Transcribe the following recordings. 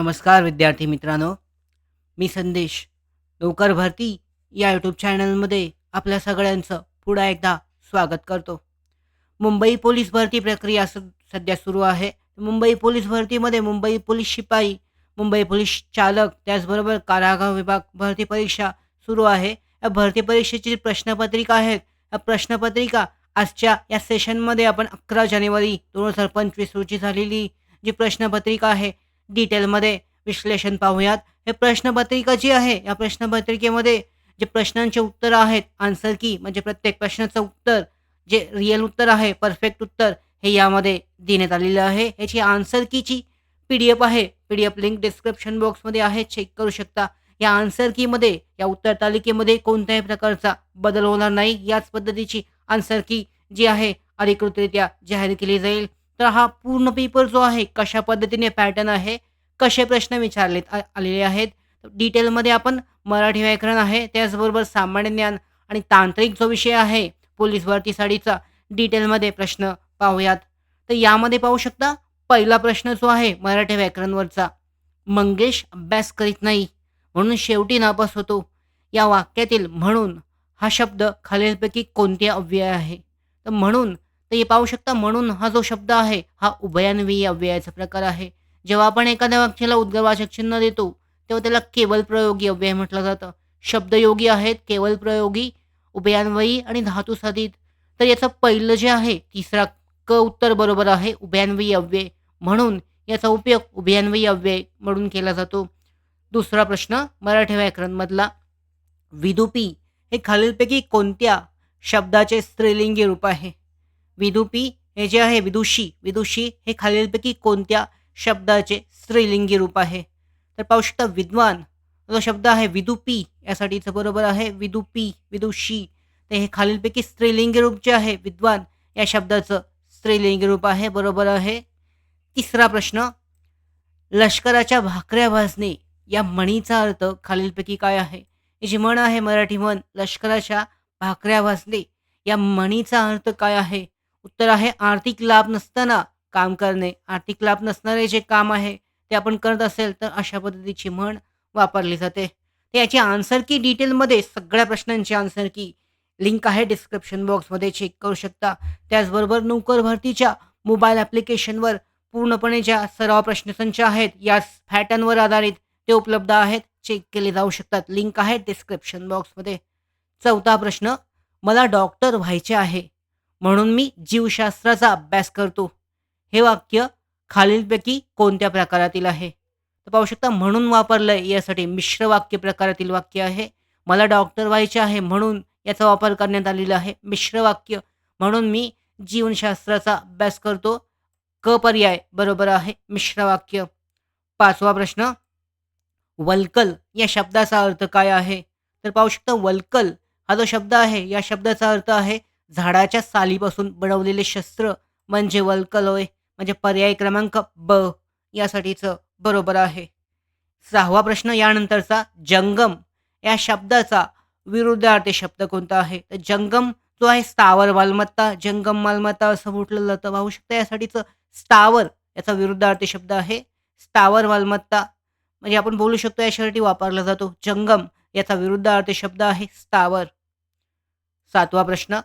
नमस्कार विद्यार्थी मित्रांनो. मी संदेश. नोकर भरती या यूट्यूब चॅनलमध्ये आपल्या सगळ्यांचं पुन्हा एकदा स्वागत करतो. मुंबई पोलीस भरती प्रक्रिया सध्या सुरू आहे. मुंबई पोलीस भरतीमध्ये मुंबई पोलीस शिपाई मुंबई पोलीस चालक त्याचबरोबर कारागृह विभाग भरती परीक्षा सुरू आहे. या भरती परीक्षेची प्रश्नपत्रिका आहेत. या प्रश्नपत्रिका आजच्या या सेशनमध्ये आपण अकरा जानेवारी दोन हजार पंचवीस रोजी झालेली जी प्रश्नपत्रिका आहे डिटेलमध्ये विश्लेषण पाहूयात. हे प्रश्नपत्रिका जी आहे या प्रश्नपत्रिकेमध्ये जे प्रश्नांचे उत्तर आहेत आन्सर की म्हणजे प्रत्येक प्रश्नाचं उत्तर जे रिअल उत्तर आहे परफेक्ट उत्तर हे यामध्ये देण्यात आलेलं आहे. याची आन्सर कीची पी डी एफ आहे. P D F link description बॉक्समध्ये आहे. चेक करू शकता. या आन्सर कीमध्ये या उत्तर तालिकेमध्ये कोणत्याही प्रकारचा बदल होणार नाही. याच पद्धतीची आन्सर की जी आहे अधिकृतरित्या जाहीर केली जाईल. तर हा पूर्ण पेपर जो आहे कशा पद्धतीने पॅटर्न आहे कसे प्रश्न विचारलेत आलेले आहेत. डिटेलमध्ये आपण मराठी व्याकरण आहे त्याचबरोबर सामान्य ज्ञान आणि तांत्रिक जो विषय आहे पोलीस भरती साडीचा डिटेलमध्ये प्रश्न पाहूयात. तर यामध्ये पाहू शकता पहिला प्रश्न जो आहे मराठी व्याकरणवरचा मंगेश अभ्यास करीत नाही म्हणून शेवटी नापास होतो. या वाक्यातील म्हणून हा शब्द खालीलपैकी कोणते अव्यय आहे? तर म्हणून तर हे पाहू शकता म्हणून हा जो शब्द आहे हा उभयान्वयी अव्ययाचा प्रकार आहे. जेव्हा आपण एखाद्या वाक्याला उद्गवाचक चिन्ह देतो तेव्हा त्याला केवल प्रयोगी अव्यय म्हटलं जातं. शब्दयोगी आहेत केवल प्रयोगी उभयान्वयी आणि धातू साधित तर याचं पहिलं जे आहे तिसरा क उत्तर बरोबर आहे उभयान्वयी अव्यय. म्हणून याचा उपयोग उभयान्वयी अव्यय म्हणून केला जातो. दुसरा प्रश्न मराठी व्याकरणमधला. विदुपी हे खालीलपैकी कोणत्या शब्दाचे स्त्रीलिंगी रूप आहे? विदुपी हे जे आहे विदुषी. विदुषी हे खालीलपैकी कोणत्या शब्दाचे स्त्रीलिंगी रूप आहे. तर पाहू शकता विद्वान जो शब्द आहे विदुपी यासाठीचं बरोबर आहे विदुपी विदुषी. तर हे खालीलपैकी स्त्रीलिंगी रूप जे आहे विद्वान या शब्दाचं स्त्रीलिंगी रूप आहे बरोबर आहे. तिसरा प्रश्न लष्कराच्या भाकऱ्या भाजणे या म्हणीचा अर्थ खालीलपैकी काय आहे? जी म्हण आहे मराठी म्हण लष्कराच्या भाकऱ्या भाजणे या म्हणीचा अर्थ काय आहे? उत्तर आहे आर्थिक लाभ नसताना काम करणे आर्थिक लाभ नसणारे जे काम आहे ते आपण करत असेल तर अशा पद्धतीची म्हण वापरली जाते. तर याची आन्सर की डिटेलमध्ये सगळ्या प्रश्नांची आन्सर की लिंक आहे डिस्क्रिप्शन बॉक्समध्ये चेक करू शकता. त्याचबरोबर नोकर भरतीच्या मोबाईल ॲप्लिकेशनवर पूर्णपणे ज्या सराव प्रश्नसंच आहेत या फॅटनवर आधारित ते उपलब्ध आहेत. चेक केले जाऊ शकतात. लिंक आहे डिस्क्रिप्शन बॉक्समध्ये चौथा प्रश्न मला डॉक्टर व्हायचे आहे म्हणून मी जीवशास्त्राचा अभ्यास करतो. हे वाक्य खालीलपैकी कोणत्या प्रकारातील आहे? तर पाहू शकता म्हणून वापरलं आहे यासाठी मिश्र वाक्य प्रकारातील वाक्य आहे. मला डॉक्टर व्हायचे आहे म्हणून याचा वापर करण्यात आलेला आहे. मिश्र वाक्य म्हणून मी जीवनशास्त्राचा अभ्यास करतो. क पर्याय बरोबर आहे मिश्र वाक्य. पाचवा प्रश्न वल्कल या शब्दाचा अर्थ काय आहे? तर पाहू शकता वल्कल हा जो शब्द आहे या शब्दाचा अर्थ आहे झाडाच्या सालीपासून बनवलेले शस्त्र. म्हणजे वल्कल होय. म्हणजे पर्याय क्रमांक ब यासाठीचं बरोबर आहे. सहावा प्रश्न यानंतरचा जंगम या शब्दाचा विरुद्धार्थी शब्द कोणता आहे? तर जंगम जो आहे स्थावर मालमत्ता जंगम मालमत्ता असं म्हटलं जातं. पाहू शकतं यासाठीचं स्थावर याचा विरुद्धार्थी शब्द आहे. स्थावर मालमत्ता म्हणजे आपण बोलू शकतो यासाठी वापरला जातो. जंगम याचा विरुद्धार्थी शब्द आहे स्थावर. सातवा प्रश्न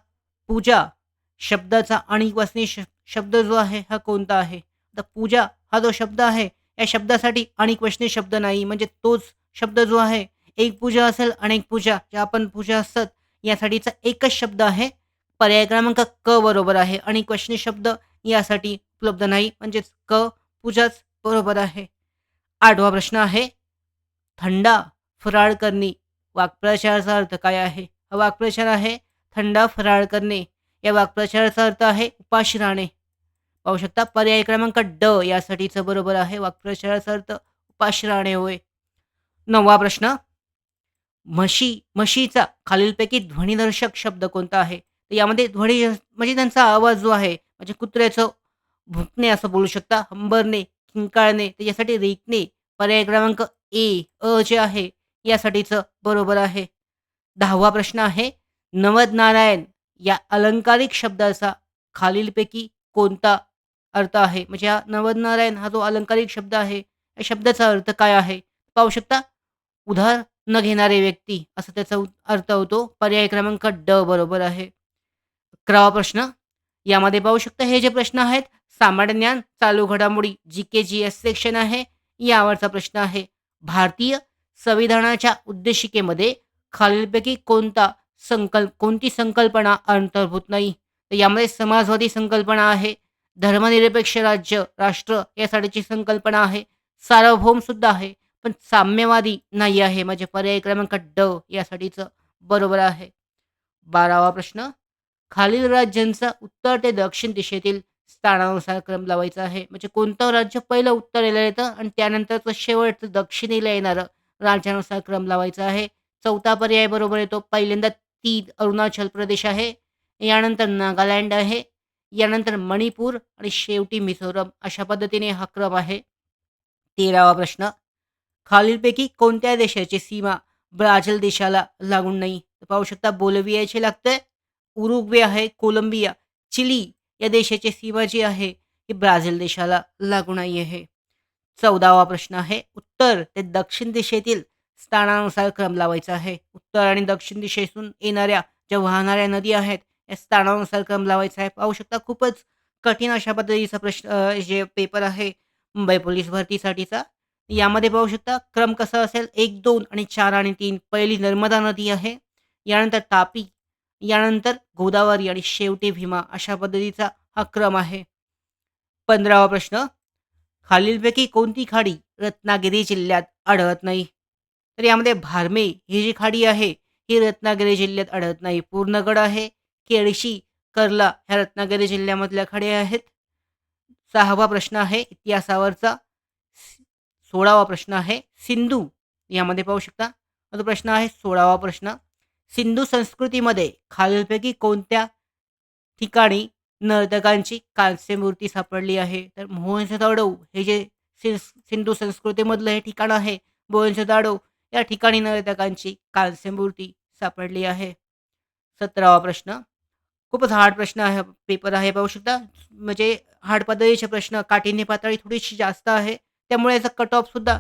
पूजा शब्दाचा अणिकवसनी श शब्द जो आहे हा कोणता आहे? तर पूजा हा जो शब्द आहे या शब्दासाठी अनेक वचने शब्द नाही. म्हणजे तोच शब्द जो आहे एक पूजा असेल अनेक पूजा ज्या आपण पूजा असतात यासाठीचा एकच शब्द आहे पर्याय क्रमांक क बरोबर आहे. अणिकवचनी शब्द यासाठी उपलब्ध नाही. म्हणजेच क पूजाच बरोबर आहे. आठवा प्रश्न आहे थंडा फराळ करणे वाक्प्रचाराचा अर्थ काय आहे? हा वाक्प्रचार आहे थंडा फराळ करणे. या वाक्प्रचाराचा अर्थ आहे उपाशी राहणे. पाहू शकता. पर्याय क्रमांक ड यासाठीचं बरोबर आहे वाक्प्रचाराचा अर्थ उपाशराणे होय. नववा प्रश्न. म्हशी म्हशीचा खालीलपैकी ध्वनिदर्शक शब्द कोणता आहे? तर यामध्ये ध्वनी म्हणजे त्यांचा आवाज जो आहे म्हणजे कुत्र्याचं भुंकणे असं बोलू शकता. हंबरणे किंकाळणे यासाठी रेकणे. पर्याय क्रमांक ए अ जे आहे यासाठीचं बरोबर आहे. दहावा प्रश्न आहे. नवद नारायण या अलंकारिक शब्दाचा खालीलपैकी कोणता अर्थ आहे. म्हणजे हा नवदनारायण हा जो अलंकारिक शब्द आहे या शब्दाचा अर्थ काय आहे? पाहू शकता? उधार न घेणारे व्यक्ती असं त्याचा अर्थ होतो. पर्याय क्रमांक ड बरोबर आहे. अकरावा प्रश्न. यामध्ये पाहू शकता हे जे प्रश्न आहेत सामान्य ज्ञान चालू घडामोडी जी के जी एस सेक्शन आहे यावरचा प्रश्न आहे. भारतीय संविधानाच्या उद्देशिकेमध्ये खालीलपैकी कोणता संकल्प कोणती संकल्पना अंतर्भूत नाही? तर यामध्ये समाजवादी संकल्पना आहे धर्मनिरपेक्ष राज्य राष्ट्र यासाठीची संकल्पना आहे. सार्वभौम सुद्धा आहे पण साम्यवादी नाही आहे. म्हणजे पर्याय क्रमांक ड यासाठीचं बरोबर आहे. बारावा प्रश्न. खालील राज्यांचा उत्तर ते दक्षिण दिशेतील स्थानानुसार क्रम लावायचा आहे. म्हणजे कोणतं राज्य पहिलं उत्तरेला येतं आणि त्यानंतरचं शेवटचं दक्षिणेला येणारं राज्यानुसार क्रम लावायचा आहे. चौथा पर्याय बरोबर येतो. पहिल्यांदा तीन अरुणाचल प्रदेश आहे. यानंतर नागालँड आहे. यानंतर मणिपूर आणि शेवटी मिझोरम अशा पद्धतीने हा क्रम आहे. तेरावा प्रश्न. खालीलपैकी कोणत्या देशाची सीमा ब्राझील देशाला लागून नाही? पाहू शकता बोलवियाची लागते उरुग्वे आहे कोलंबिया चिली या देशाची सीमा जी आहे ही ब्राझील देशाला लागू नाही आहे. चौदावा प्रश्न आहे उत्तर ते दक्षिण दिशेतील स्थानानुसार क्रम लावायचा आहे. उत्तर आणि दक्षिण दिशेतून येणाऱ्या ज्या वाहणाऱ्या नदी आहेत या स्थानानुसार क्रम लावायचा आहे. पाहू शकता खूपच कठीण अशा पद्धतीचा प्रश्न जे पेपर आहे मुंबई पोलीस भरतीसाठीचा. यामध्ये पाहू शकता क्रम कसा असेल? एक दोन आणि चार आणि तीन. पहिली नर्मदा नदी आहे. यानंतर तापी. यानंतर गोदावरी आणि शेवटी भीमा अशा पद्धतीचा हा क्रम आहे. पंधरावा प्रश्न. खालीलपैकी कोणती खाडी रत्नागिरी जिल्ह्यात आढळत नाही? तर यामध्ये भारमे ही जी खाडी आहे ही रत्नागिरी जिल्ह्यात आढळत नाही. पूर्णगड आहे. केळशी कर्ला ह्या रत्नागिरी जिल्ह्यामधल्या खडे आहेत. सहावा प्रश्न आहे इतिहासावरचा सोळावा प्रश्न आहे सिंधू यामध्ये पाहू शकता. तो प्रश्न आहे सोळावा प्रश्न. सिंधू संस्कृतीमध्ये खालीलपैकी कोणत्या ठिकाणी नर्तकांची कांस्य मूर्ती सापडली आहे? तर मोहनजोदडो हे जे सिंधू संस्कृतीमधलं हे ठिकाण आहे मोहनजोदडो या ठिकाणी नर्तकांची कांस्य मूर्ती सापडली आहे. सतरावा प्रश्न. खूपच हार्ड प्रश्न आहे पेपर आहे पाहू शकता. म्हणजे हार्ड पद्धतीचे प्रश्न काठिण्य पातळी थोडीशी जास्त आहे. त्यामुळे याचा कट ऑफसुद्धा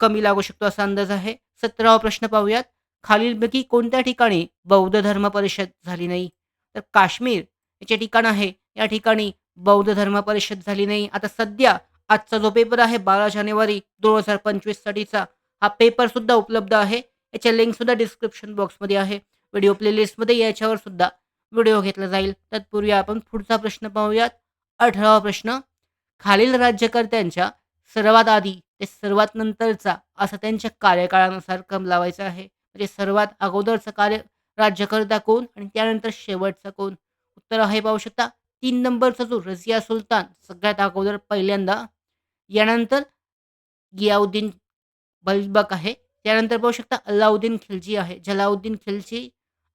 कमी लागू शकतो असा अंदाज आहे. सतरावा प्रश्न पाहूयात. खालीलपैकी कोणत्या ठिकाणी बौद्ध धर्म परिषद झाली नाही? तर काश्मीर याचे ठिकाण आहे. या ठिकाणी बौद्ध धर्म परिषद झाली नाही. आता सध्या आजचा जो पेपर आहे बारा जानेवारी दोन हजार पंचवीस साठीचा हा पेपर सुद्धा उपलब्ध आहे. याच्या लिंक सुद्धा डिस्क्रिप्शन बॉक्समध्ये आहे. व्हिडिओ प्लेलिस्टमध्ये याच्यावर सुद्धा व्हिडिओ घेतला जाईल. तत्पूर्वी आपण पुढचा प्रश्न पाहूयात. अठरावा प्रश्न. खालील राज्यकर्त्यांच्या सर्वात आधी ते सर्वात नंतरचा असा त्यांच्या कार्यकाळानुसार क्रम लावायचा आहे. म्हणजे सर्वात अगोदरचं कार्य राज्यकर्ता कोण आणि त्यानंतर शेवटचा कोण? उत्तर आहे पाहू शकता. तीन नंबरचा जो रजिया सुलतान सगळ्यात अगोदर पहिल्यांदा. यानंतर गियाउद्दीन बलबक आहे. त्यानंतर पाहू शकता अल्लाउद्दीन खिलजी आहे. जलाउद्दीन खिलजी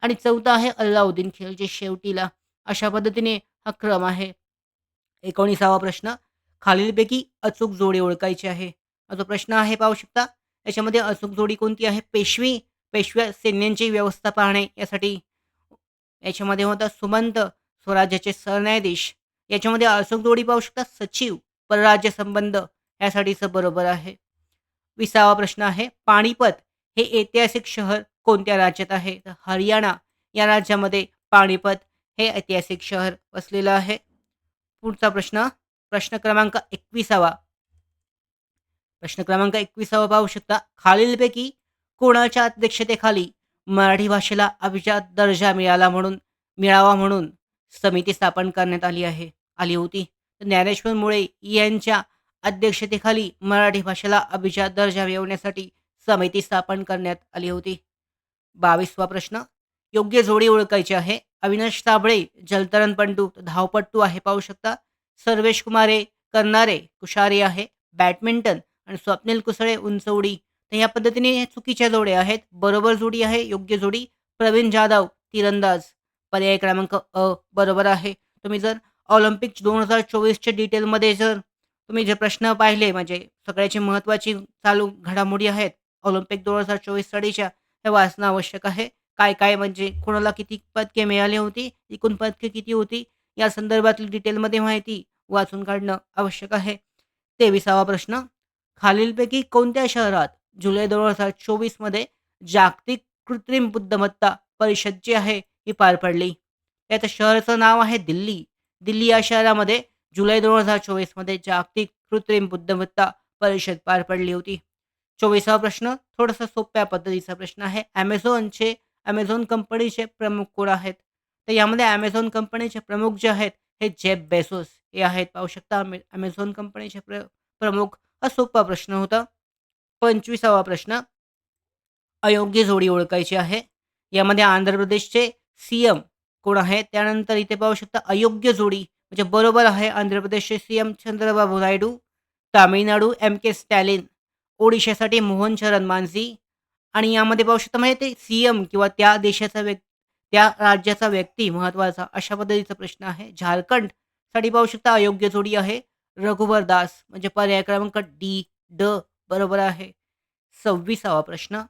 आणि चौथा आहे अल्लाउद्दीन खिलजी शेवटीला अशा पद्धतीने हा क्रम आहे. एकोणीसावा प्रश्न खालीलपैकी अचूक जोडी ओळखायची आहे. जो प्रश्न आहे पाहू शकता याच्यामध्ये अचूक जोडी कोणती आहे? पेशवी पेशव्या सैन्यांची व्यवस्था पाहणे यासाठी याच्यामध्ये होता सुमंत स्वराज्याचे सरन्यायाधीश. याच्यामध्ये अचूक जोडी पाहू शकता सचिव परराज्य संबंध यासाठीचं बरोबर आहे. विसावा प्रश्न आहे पाणीपत हे ऐतिहासिक शहर कोणत्या राज्यात आहे? तर हरियाणा या राज्यामध्ये पाणीपत हे ऐतिहासिक शहर वसलेलं आहे. पुढचा प्रश्न प्रश्न क्रमांक एकविसावा. प्रश्न क्रमांक एकविसावा पाहू शकता. खालीलपैकी कोणाच्या अध्यक्षतेखाली मराठी भाषेला अभिजात दर्जा मिळाला म्हणून मिळावा म्हणून समिती स्थापन करण्यात आली आहे आली होती. तर ज्ञानेश्वर मुळे यांच्या अध्यक्षतेखाली मराठी भाषेला अभिजात दर्जा मिळवण्यासाठी समिती स्थापन करण्यात आली होती. बावीसवा प्रश्न. योग्य जोडी ओळखायची आहे. अविनाश साबळे जलतरणपटू धावपट्टू आहे पाहू शकता. सर्वेश कुमारे करणारे कुशारी आहे. बॅडमिंटन आणि स्वप्नील कुसळे उंच उडी. तर या पद्धतीने चुकीच्या जोड्या आहेत. बरोबर जोडी आहे योग्य जोडी. प्रवीण जाधव तिरंदाज. पर्याय क्रमांक अ बरोबर आहे. तुम्ही जर ऑलिम्पिक दोन हजार चोवीसच्या डिटेलमध्ये जर तुम्ही जे प्रश्न पाहिले म्हणजे सगळ्याची महत्त्वाची चालू घडामोडी आहेत ऑलिम्पिक दोन हजार चोवीस साडीच्या हे वाचणं आवश्यक आहे. काय काय म्हणजे कोणाला किती पदके मिळाली होती एकूण पदके किती होती या संदर्भातली डिटेलमध्ये माहिती वाचून काढणं आवश्यक आहे. तेविसावा प्रश्न. खालीलपैकी कोणत्या शहरात जुलै दोन हजार चोवीसमध्ये जागतिक कृत्रिम बुद्धिमत्ता परिषद जी आहे ही पार पडली? त्याचं शहराचं नाव आहे दिल्ली. दिल्ली या शहरामध्ये जुलै दोन हजार चोवीसमध्ये जागतिक कृत्रिम बुद्धिमत्ता परिषद पार पडली होती. चोवीसावा प्रश्न थोडासा सोप्या पद्धतीचा प्रश्न आहे. ॲमेझॉनचे ॲमेझॉन कंपनीचे प्रमुख कोण आहेत? तर यामध्ये ॲमेझॉन कंपनीचे प्रमुख जे आहेत हे जेफ बेसोस हे आहेत. पाहू शकता ॲमेझॉन कंपनीचे प्र प्रमुख. हा सोपा प्रश्न होता. पंचवीसावा प्रश्न अयोग्य जोडी ओळखायची आहे. यामध्ये आंध्र प्रदेशचे सी एम कोण आहे? त्यानंतर इथे पाहू शकता अयोग्य जोडी म्हणजे बरोबर आहे आंध्र प्रदेशचे C M Chandrababu Naidu Tamil Nadu M K Stalin ओडिशासाठी Mohan शरण मानसी आणि यामध्ये पाहू शकता म्हणजे ते सी एम किंवा त्या देशाचा व्यक्ती त्या राज्याचा व्यक्ती महत्त्वाचा अशा पद्धतीचा प्रश्न आहे. झारखंडसाठी पाहू शकता अयोग्य जोडी आहे. रघुवर दास म्हणजे पर्याय क्रमांक डी ड बरोबर आहे. सव्वीसावा प्रश्न.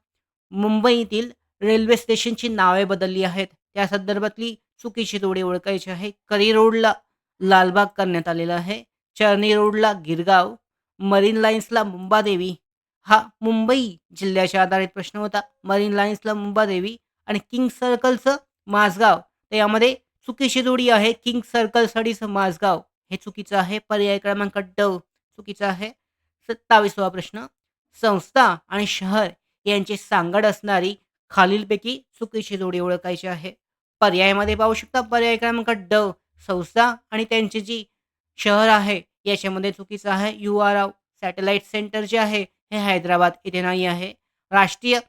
मुंबईतील रेल्वे स्टेशनची नावे बदलली आहेत. त्या संदर्भातली चुकीची जोडी ओळखायची आहे. करी रोडला लालबाग करण्यात आलेला आहे. चर्नी रोडला गिरगाव. मरीन लाईन्सला मुंबादेवी. हा मुंबई जिल्ह्याच्या आधारित प्रश्न होता. मरीन लाईन्सला मुंबादेवी आणि किंग सर्कलचं माझगाव तर यामध्ये चुकीची जोडी आहे. किंग सर्कलसाठीचं माझगाव हे चुकीचं आहे. पर्याय क्रमांक ड चुकीचा आहे. सत्तावीसवा प्रश्न. संस्था आणि शहर यांची सांगड असणारी खालीलपैकी चुकीची जोडी ओळखायची आहे. पर्यायामध्ये पाहू शकता पर्याय क्रमांक ड संस्था आणि त्यांची जी शहर आहे याच्यामध्ये चुकीचं आहे. U R Rao satellite centre जे आहे हे हैदराबाद येथे नाही आहे. राष्ट्रीय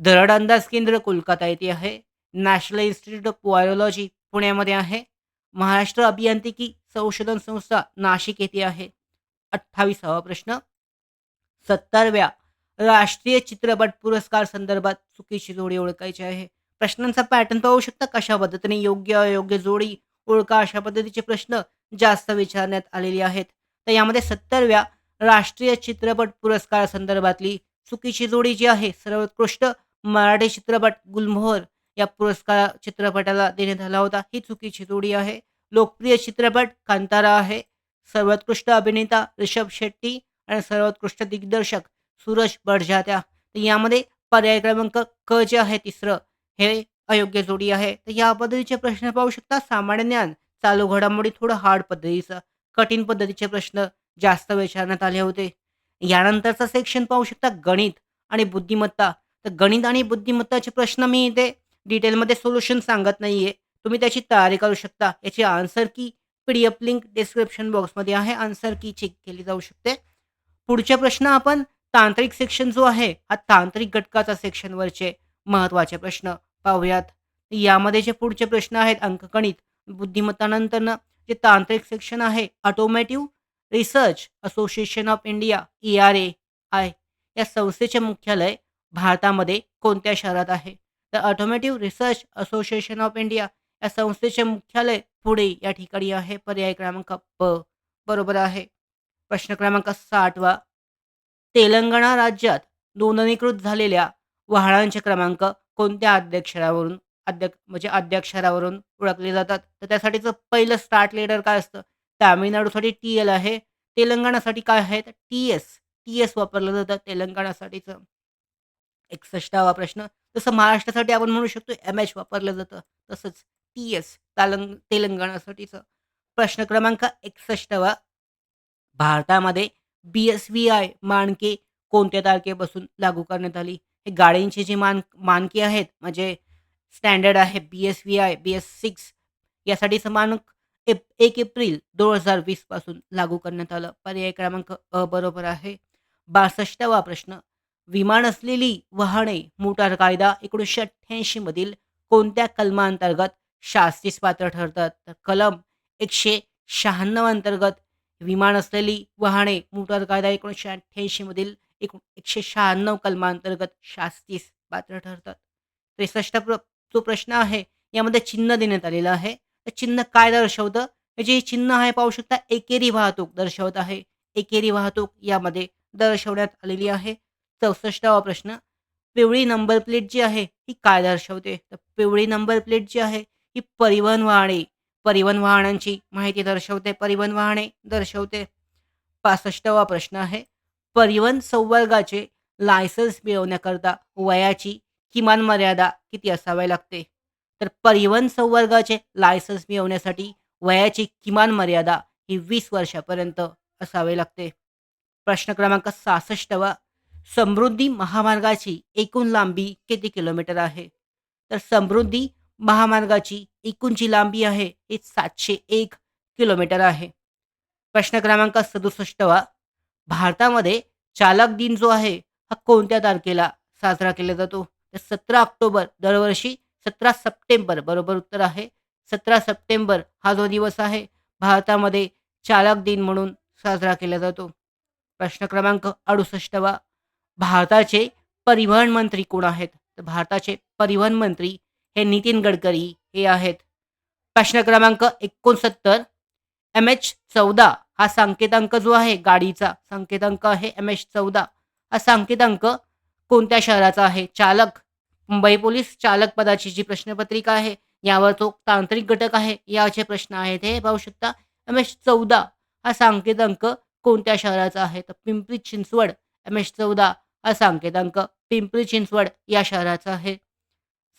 दरड अंदाज केंद्र कोलकाता येथे आहे. नॅशनल इन्स्टिट्यूट ऑफ वायरोलॉजी पुण्यामध्ये आहे. महाराष्ट्र अभियांत्रिकी संशोधन संस्था नाशिक येथे आहे. अठ्ठावीसावा प्रश्न. सत्तरव्या राष्ट्रीय चित्रपट पुरस्कार संदर्भात चुकीची जोडी ओळखायची आहे. प्रश्नांचा पॅटर्न पाहू शकता कशा पद्धतीने योग्य अयोग्य जोडी ओळखा अशा पद्धतीचे प्रश्न जास्त विचारण्यात आलेले आहेत. तर यामध्ये सत्तरव्या राष्ट्रीय चित्रपट पुरस्कार संदर्भातली चुकीची जोडी जी आहे सर्वोत्कृष्ट मराठी चित्रपट गुलमोहर या पुरस्कार चित्रपटाला देण्यात आला होता. ही चुकीची जोडी आहे. लोकप्रिय चित्रपट कांतारा आहे. सर्वोत्कृष्ट अभिनेता ऋषभ शेट्टी आणि सर्वोत्कृष्ट दिग्दर्शक सूरज बडजात्या. तर यामध्ये पर्याय क्रमांक क जे आहे तिसरं. हे अयोग्य जोडी आहे. तर या पद्धतीचे प्रश्न पाहू शकता. सामान्य ज्ञान चालू घडामोडी थोडं हार्ड पद्धतीचं कठीण पद्धतीचे प्रश्न जास्त विचारण्यात आले होते. यानंतरचा सेक्शन पाहू शकता गणित आणि बुद्धिमत्ता. तर गणित आणि बुद्धिमत्ताचे प्रश्न मी इथे डिटेलमध्ये सोल्युशन सांगत नाही आहे तुम्ही त्याची तयारी करू शकता. याची answer key P D F link description बॉक्समध्ये आहे. आन्सर की चेक केली जाऊ शकते. पुढचे प्रश्न आपण तांत्रिक सेक्शन जो आहे हा तांत्रिक घटकाचा सेक्शनवरचे महत्त्वाचे प्रश्न पाहूयात. यामध्ये जे पुढचे प्रश्न आहेत अंकगणित बुद्धिमत्तानंतरनं जे तांत्रिक सेक्शन आहे automotive research association of India E R A I या संस्थेचे मुख्यालय भारतामध्ये कोणत्या शहरात आहे? तर automotive research association of India या संस्थेचे मुख्यालय पुणे या ठिकाणी आहे. पर्याय क्रमांक ब बरोबर आहे. प्रश्न क्रमांक साठवा तेलंगणा राज्यात नोंदणीकृत झालेल्या वाहनांचे क्रमांक कोणत्या अध्यक्षरावरून अध्यक्ष म्हणजे अध्यक्षरावरून ओळखले जातात? तर त्यासाठीचं पहिलं स्टार्ट लेटर काय असतं? तामिळनाडूसाठी टी एल आहे. तेलंगणासाठी काय आहे? तर टी एस टी एस वापरलं जातं. तेलंगणासाठीचं एकसष्टावा प्रश्न. जसं महाराष्ट्रासाठी आपण म्हणू शकतो एम एच वापरलं जातं. तसंच टी एस तालंग तेलंगणासाठीचं प्रश्न क्रमांक एकसष्टवा. भारतामध्ये बी एस व्ही आय मानके कोणत्या तारखेपासून लागू करण्यात आली? हे गाड्यांची जी मान मानके आहेत म्हणजे स्टँडर्ड आहे B S V I B S six यासाठीचं मानक एप एक एप्रिल दोन हजार वीसपासून लागू करण्यात आलं. पर्याय क्रमांक अ बरोबर आहे. बासष्टावा प्रश्न. विमान असलेली वाहने मोटार कायदा एकोणीसशे अठ्ठ्याऐंशीमधील कोणत्या कलमांतर्गत शास्तीस पात्र ठरतात? तर कलम एकशे शहाण्णव अंतर्गत विमान असलेली वाहने मोटार कायदा एकोणीसशे अठ्ठ्याऐंशीमधील एकूण एकशे शहाण्णव कलमांतर्गत शास्तीस पात्र ठरतात. त्रेसष्ट प्र जो प्रश्न आहे. यामध्ये चिन्ह देण्यात आलेलं आहे. तर चिन्ह काय दर्शवतं? म्हणजे हे चिन्ह आहे पाहू शकता एकेरी वाहतूक दर्शवत आहे. एकेरी वाहतूक यामध्ये दर्शवण्यात आलेली आहे. चौसष्टावा प्रश्न पिवळी नंबर प्लेट जी आहे ही काय दर्शवते? तर पिवळी नंबर प्लेट जी आहे ही परिवहन वाहने. परिवहन वाहनांची माहिती दर्शवते परिवहन वाहने दर्शवते. पासष्टावा प्रश्न आहे परिवहन संवर्गाचे लायसन्स मिळवण्याकरता वयाची किमान मर्यादा किती असावी लागते? तर परिवहन संवर्गाचे लायसन्स मिळवण्यासाठी वयाची किमान मर्यादा ही वीस वर्षापर्यंत असावे लागते. प्रश्न क्रमांक सहासष्टवा समृद्धी महामार्गाची एकूण लांबी किती किलोमीटर आहे? तर समृद्धी महामार्गाची एकूणची लांबी आहे ती सातशे एक किलोमीटर आहे. प्रश्न क्रमांक सदुसष्टवा भारतामध्ये चालक दिन जो आहे हा कोणत्या तारखेला साजरा केला जातो? तर सतरा ऑक्टोबर दरवर्षी सतरा सप्टेंबर बरोबर उत्तर आहे. सतरा सप्टेंबर हा जो दिवस आहे भारतामध्ये चालक दिन म्हणून साजरा केला जातो. प्रश्न क्रमांक अडुसष्टवा. भारताचे परिवहन मंत्री कोण आहेत? तर भारताचे परिवहन मंत्री हे नितीन गडकरी हे आहेत. प्रश्न क्रमांक एकोणसत्तर. एम एच चौदा हा सांकेतांक जो आहे गाडीचा सांकेतांक आहे एम एच चौदा हा सांकेतांक कोणत्या शहराचा आहे? चालक मुंबई पोलीस चालक पदाची जी प्रश्नपत्रिका आहे यावर तो तांत्रिक घटक आहे याचे प्रश्न आहेत हे पाहू शकता. एम एस चौदा हा सांकेतांक कोणत्या शहराचा आहे? तर पिंपरी चिंचवड एम एस चौदा हा सांकेतांक पिंपरी चिंचवड या शहराचा आहे.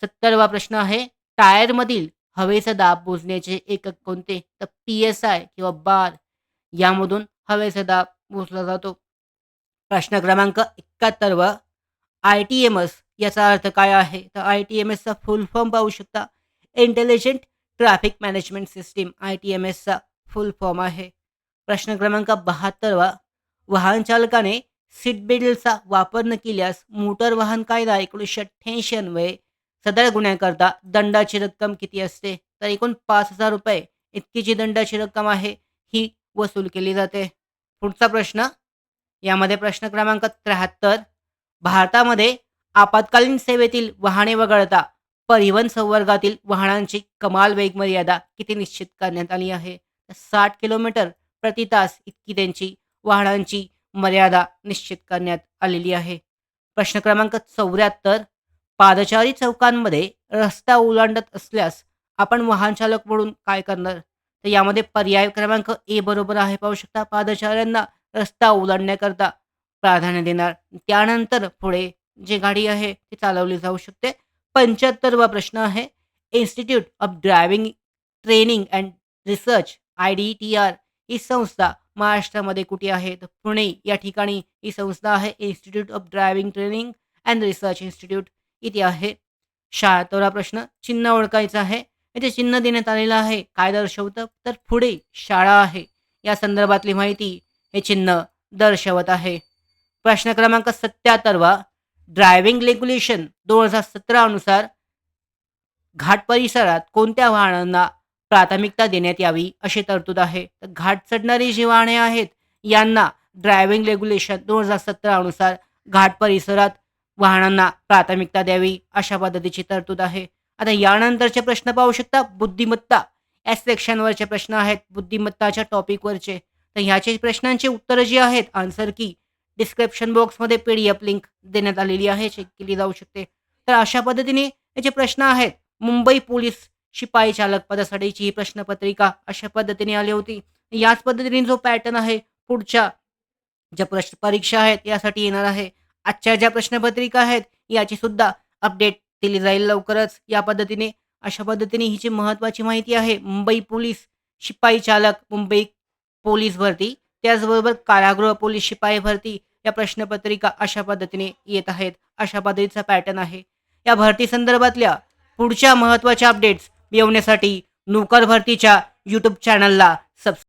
सत्तरवा प्रश्न आहे टायरमधील हवेचा दाब मोजण्याचे एकक कोणते? तर पी एस आय किंवा बार यामधून हवेचा दाब मोजला जातो. प्रश्न क्रमांक एकाहत्तरवा आय टी एम एस याचा अर्थ काय आहे? तर आय टी एम एसचा फुल फॉर्म पाहू शकता. Intelligent traffic management system I T M एसचा full form आहे. प्रश्न क्रमांक बहात्तरवा. वाहन चालकाने सीट बेल्टचा वापर न केल्यास मोटर वाहन कायदा एकोणीसशे अठ्ठ्याऐंशी अन्वये सदर गुन्ह्याकरता दंडाची रक्कम किती असते? तर एकूण पाच हजार रुपये इतकी जी दंडाची रक्कम आहे. ही वसूल केली जाते. पुढचा प्रश्न. यामध्ये प्रश्न क्रमांक त्र्याहत्तर. भारतामध्ये आपत्कालीन सेवेतील वाहने वगळता परिवहन संवर्गातील वाहनांची कमाल वेगमर्यादा किती निश्चित करण्यात आली आहे? साठ किलोमीटर प्रति तास इतकी त्यांची वाहनांची मर्यादा निश्चित करण्यात आलेली आहे. प्रश्न क्रमांक चौऱ्याहत्तर. पादचारी चौकांमध्ये रस्ता ओलांडत असल्यास आपण वाहन चालक म्हणून काय करणार? तर यामध्ये पर्याय क्रमांक ए बरोबर आहे पाहू शकता. पादचाऱ्यांना रस्ता ओलांडण्याकरता प्राधान्य देणार. त्यानंतर पुढे जी गाडी आहे ती चालवली जाऊ शकते. पंच्याहत्तरवा प्रश्न आहे institute of driving training and research I D T R ही संस्था महाराष्ट्रामध्ये कुठे आहे? तर पुणे या ठिकाणी ही संस्था आहे. Institute of driving training and research institute इथे आहे. शहात्तरा प्रश्न चिन्ह ओळखायचं आहे. इथे चिन्ह देण्यात आलेलं आहे. काय दर्शवतं? तर पुढे शाळा आहे. या संदर्भातली माहिती हे चिन्ह दर्शवत आहे. प्रश्न क्रमांक सत्याहत्तरवा ड्रायव्हिंग रेग्युलेशन दोन हजार सतरा अनुसार घाट परिसरात कोणत्या वाहनांना प्राथमिकता देण्यात यावी अशी तरतूद आहे? तर घाट चढणारी जी वाहने आहेत यांना ड्रायव्हिंग रेग्युलेशन दोन हजार सतरा अनुसार घाट परिसरात वाहनांना प्राथमिकता द्यावी अशा पद्धतीची तरतूद आहे. आता यानंतरचे प्रश्न पाहू शकता. बुद्धिमत्ता. या सेक्शनवरचे प्रश्न आहेत. बुद्धिमत्ताच्या टॉपिकवरचे तर ह्याचे प्रश्नांची उत्तरं जी आहेत आन्सर की डिस्क्रिप्शन बॉक्समध्ये पी डी एफ लिंक देण्यात आलेली आहे चेक केली जाऊ शकते. तर अशा पद्धतीने याचे प्रश्न आहेत. मुंबई पोलीस शिपाई चालक पदासाठीची ही प्रश्नपत्रिका अशा पद्धतीने आली होती. याच पद्धतीने जो पॅटर्न आहे पुढच्या ज्या प्रश्न परीक्षा आहेत यासाठी येणार आहे. आजच्या ज्या प्रश्नपत्रिका आहेत याची सुद्धा अपडेट दिली जाईल लवकरच. या पद्धतीने अशा पद्धतीने ही जी महत्त्वाची माहिती आहे. मुंबई पोलीस शिपाई चालक मुंबई पोलीस भरती त्याचबरोबर कारागृह पोलीस शिपाई भरती या प्रश्नपत्रिका अशा पद्धतीने येत आहेत. अशा पद्धतीचा पॅटर्न आहे. या भरती संदर्भातल्या पुढच्या महत्त्वाच्या अपडेट्स मिळवण्यासाठी नोकर भरतीच्या यूट्यूब चॅनलला सबस्क्राईब